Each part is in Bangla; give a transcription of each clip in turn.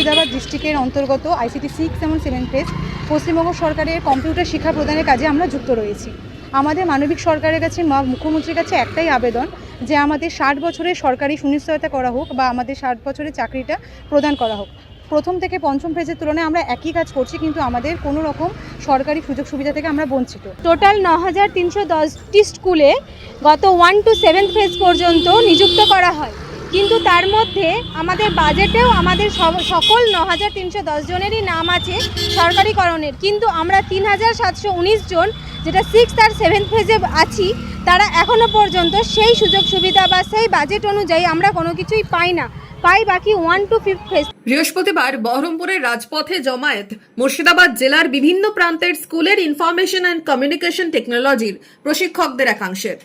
মুর্শিদাবাদ ডিস্ট্রিক্টের অন্তর্গত আইসিটি সিক্স এবং সেভেন ফেজ পশ্চিমবঙ্গ সরকারের কম্পিউটার শিক্ষা প্রদানের কাজে আমরা যুক্ত রয়েছি। আমাদের মানবিক সরকারের কাছে মা- মুখ্যমন্ত্রীর কাছে একটাই আবেদন যে আমাদের ষাট বছরের সরকারি সুনিশ্চয়তা করা হোক বা আমাদের ষাট বছরের চাকরিটা প্রদান করা হোক। প্রথম থেকে পঞ্চম ফেজের তুলনায় আমরা একই কাজ করছি কিন্তু আমাদের কোনো রকম সরকারি সুযোগ সুবিধা থেকে আমরা বঞ্চিত। টোটাল ন হাজার তিনশো দশটি স্কুলে গত ওয়ান টু সেভেন ফেজ পর্যন্ত নিযুক্ত করা হয়। কিন্তু তার মধ্যে আমাদের বাজেটেও আমাদের সকল ন হাজার তিনশো জনেরই নাম আছে সরকারিকরণের। কিন্তু আমরা তিন হাজার সাতশো উনিশ জন, যেটা সিক্স আর সেভেন্থ ফেজে আছি, তারা এখনও পর্যন্ত সেই সুযোগ সুবিধা বা সেই বাজেট অনুযায়ী আমরা কোনো কিছুই পাই না। পাই বাকি ওয়ান টু ফিফথ ফেজ বৃহস্পতিবার বহরমপুরের রাজপথে জমায়েত মুর্শিদাবাদ জেলার বিভিন্ন প্রান্তের স্কুলের ইনফরমেশন অ্যান্ড কমিউনিকেশন টেকনোলজির প্রশিক্ষকদের একাংশের।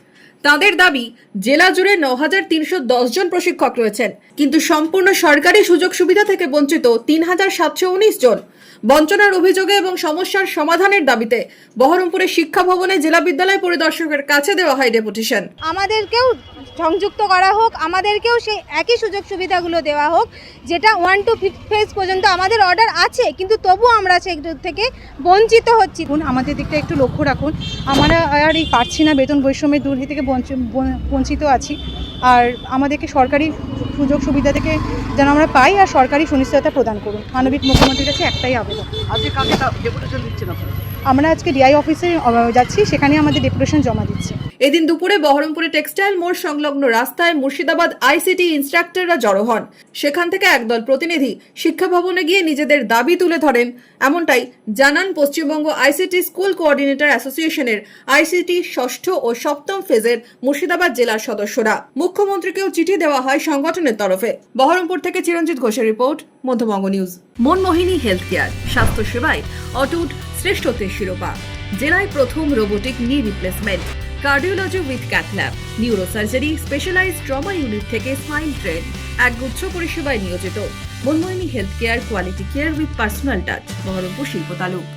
তাদের দাবি, জেলা জুড়ে ন হাজার তিনশো জন প্রশিক্ষক রয়েছেন। কিন্তু সম্পূর্ণ সরকারি সুযোগ সুবিধা থেকে বঞ্চিত তিন হাজার সাতশো উনিশ জন। বঞ্চনার অভিযোগে এবং সমস্যার সমাধানের দাবিতে বহরমপুরের শিক্ষা ভবনে জেলা বিদ্যালয় পরিদর্শকের কাছে দেওয়া হয় ডেপুটেশন। আমাদেরকেও সংযুক্ত করা হোক আমাদেরকেও সেই একই সুযোগ সুবিধাগুলো দেওয়া হোক যেটা ওয়ান টু ফিফথ ফেজ পর্যন্ত আমাদের অর্ডার আছে কিন্তু তবুও আমরা সেগুলো থেকে বঞ্চিত হচ্ছি। আমাদের দিকটা একটু লক্ষ্য রাখুন। আমরা আর এই পারছি না বেতন বৈষম্যের দুর্নীতি থেকে বঞ্চ- বন- বঞ্চিত আছি। আর আমাদেরকে সরকারি সুযোগ সুবিধা থেকে যেন আমরা পাই আর সরকারি সুনিশ্চয়তা প্রদান করুন। মানবিক মুখ্যমন্ত্রীর কাছে একটাই আবেদন। আমরা আজকে ডিআই অফিসে যাচ্ছি সেখানে আমাদের ডেপুটেশন জমা দিচ্ছি। এদিন দুপুরে বহরমপুরে টেক্সটাইল মোড় সংলগ্ন রাস্তায় মুর্শিদাবাদ আইসিটি ইনস্ট্রাক্টররা জড়ো হন। সেখান থেকে একদল প্রতিনিধি শিক্ষা ভবনে গিয়ে নিজেদের দাবি তুলে ধরেন। এমনটাই জানান পশ্চিমবঙ্গ আইসিটি স্কুল কোঅর্ডিনেটর অ্যাসোসিয়েশনের আইসিটি ষষ্ঠ ও সপ্তম ফেজের মুর্শিদাবাদ জেলার সদস্যরা। মুখ্যমন্ত্রীকেও চিঠি দেওয়া হয় সংগঠনের তরফে। বহরমপুর থেকে চিরঞ্জিত ঘোষের report, Madhyabanga news. Manmohini health care স্বাস্থ্য সেবায় অটুট শ্রেষ্ঠত্বের শিরোপা। জেলায় প্রথম robotic knee replacement cardiology with cath lab neurosurgery specialized trauma unit থেকে স্মাইল ট্রেন এক গুচ্ছ পরিষেবায় নিয়োজিত। Manmohini health care quality care with personal touch Baharampur শিল্প তালুক।